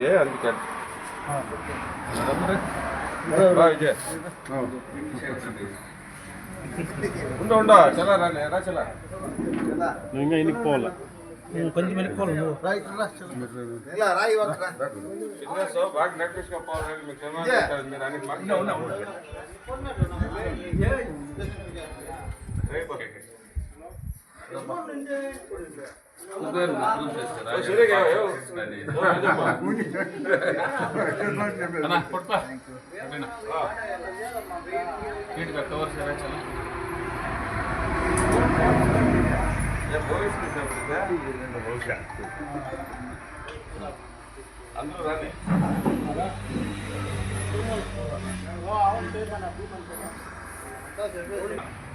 ఏ అందుకే బా విజయ్ ఉండు ఉండు చలా రాలే రా చలా నువ్వు ఇంకా ఇంటికి పోవాలి కొంచెం వెళ్ళిపోవాలి నువ్వు బిజినెస్ బాగా నడిపించుకోవాలి మీకు ఏమైనా చెప్తారు మీరు అన్ని మాకు రేపు ಸರಿಯಾಗಿ ಅಣ್ಣ ಕೊಡ್ಪಾ ಅಣ್ಣ ಫೀಡ್ಬ್ಯಾಕ್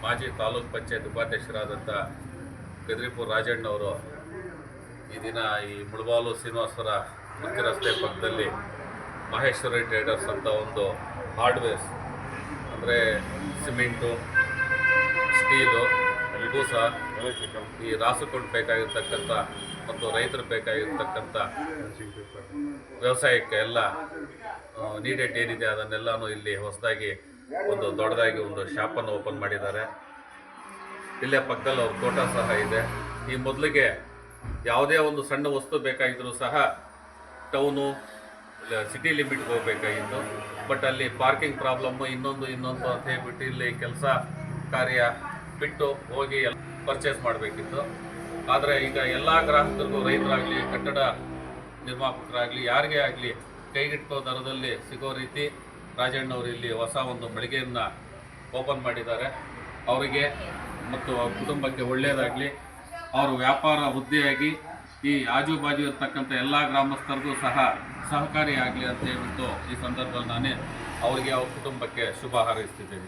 ಮಾಜಿ ತಾಲೂಕ್ ಪಂಚಾಯತ್ ಉಪಾಧ್ಯಕ್ಷರಾದಂಥ ಕದ್ರಿಪುರ್ ರಾಜಣ್ಣವರು ಈ ದಿನ ಈ ಮುಳಬಾಲು ಶ್ರೀನಿವಾಸರ ಮುಖ್ಯ ರಸ್ತೆ ಪಕ್ಕದಲ್ಲಿ ಮಹೇಶ್ವರಿ ಟ್ರೇಡರ್ಸ್ ಅಂತ ಒಂದು ಹಾರ್ಡ್ವೇರ್ಸ್ ಅಂದರೆ ಸಿಮೆಂಟು, ಸ್ಟೀಲು ಬೂಸ ಈ ರಾಸುಕೊಂಡು ಬೇಕಾಗಿರ್ತಕ್ಕಂಥ ಮತ್ತು ರೈತರು ಬೇಕಾಗಿರ್ತಕ್ಕಂಥ ವ್ಯವಸಾಯಕ್ಕೆ ಎಲ್ಲ ನೀಡೆಡ್ ಏನಿದೆ ಅದನ್ನೆಲ್ಲನೂ ಇಲ್ಲಿ ಹೊಸದಾಗಿ ಒಂದು ದೊಡ್ಡದಾಗಿ ಒಂದು ಶಾಪನ್ನು ಓಪನ್ ಮಾಡಿದ್ದಾರೆ. ಇಲ್ಲೇ ಪಕ್ಕದಲ್ಲಿ ಅವ್ರ ತೋಟ ಸಹ ಇದೆ. ಈ ಮೊದಲಿಗೆ ಯಾವುದೇ ಒಂದು ಸಣ್ಣ ವಸ್ತು ಬೇಕಾಗಿದ್ದರೂ ಸಹ ಟೌನು ಸಿಟಿ ಲಿಮಿಟ್ಗೆ ಹೋಗಬೇಕಾಗಿತ್ತು. ಬಟ್ ಅಲ್ಲಿ ಪಾರ್ಕಿಂಗ್ ಪ್ರಾಬ್ಲಮ್ಮು ಇನ್ನೊಂದು ಇನ್ನೊಂದು ಅಂತ ಹೇಳ್ಬಿಟ್ಟು ಇಲ್ಲಿ ಕೆಲಸ ಕಾರ್ಯ ಬಿಟ್ಟು ಹೋಗಿ ಪರ್ಚೇಸ್ ಮಾಡಬೇಕಿತ್ತು. ಆದರೆ ಈಗ ಎಲ್ಲ ಗ್ರಾಹಕರಿಗೂ ರೈತರಾಗಲಿ, ಕಟ್ಟಡ ನಿರ್ಮಾಪಕರಾಗಲಿ, ಯಾರಿಗೇ ಆಗಲಿ ಕೈಗೆಟುಕೋ ದರದಲ್ಲಿ ಸಿಗೋ ರೀತಿ ರಾಜಣ್ಣವರು ಇಲ್ಲಿ ಹೊಸ ಒಂದು ಮಳಿಗೆಯನ್ನು ಓಪನ್ ಮಾಡಿದ್ದಾರೆ. ಅವರಿಗೆ ಮತ್ತು ಕುಟುಂಬಕ್ಕೆ ಒಳ್ಳೆಯದಾಗಲಿ ಅವರು ವ್ಯಾಪಾರ ವೃದ್ಧಿಯಾಗಿ ಈ ಆಜು ಬಾಜು ಇರತಕ್ಕಂಥ ಎಲ್ಲ ಗ್ರಾಮಸ್ಥರಿಗೂ ಸಹ ಸಹಕಾರಿಯಾಗಲಿ ಅಂತ ಹೇಳ್ಬಿಟ್ಟು ಈ ಸಂದರ್ಭದಲ್ಲಿ ನಾನೇ ಅವರಿಗೆ ಅವ್ರ ಕುಟುಂಬಕ್ಕೆ ಶುಭ ಹಾರೈಸ್ತಿದ್ದೇನೆ.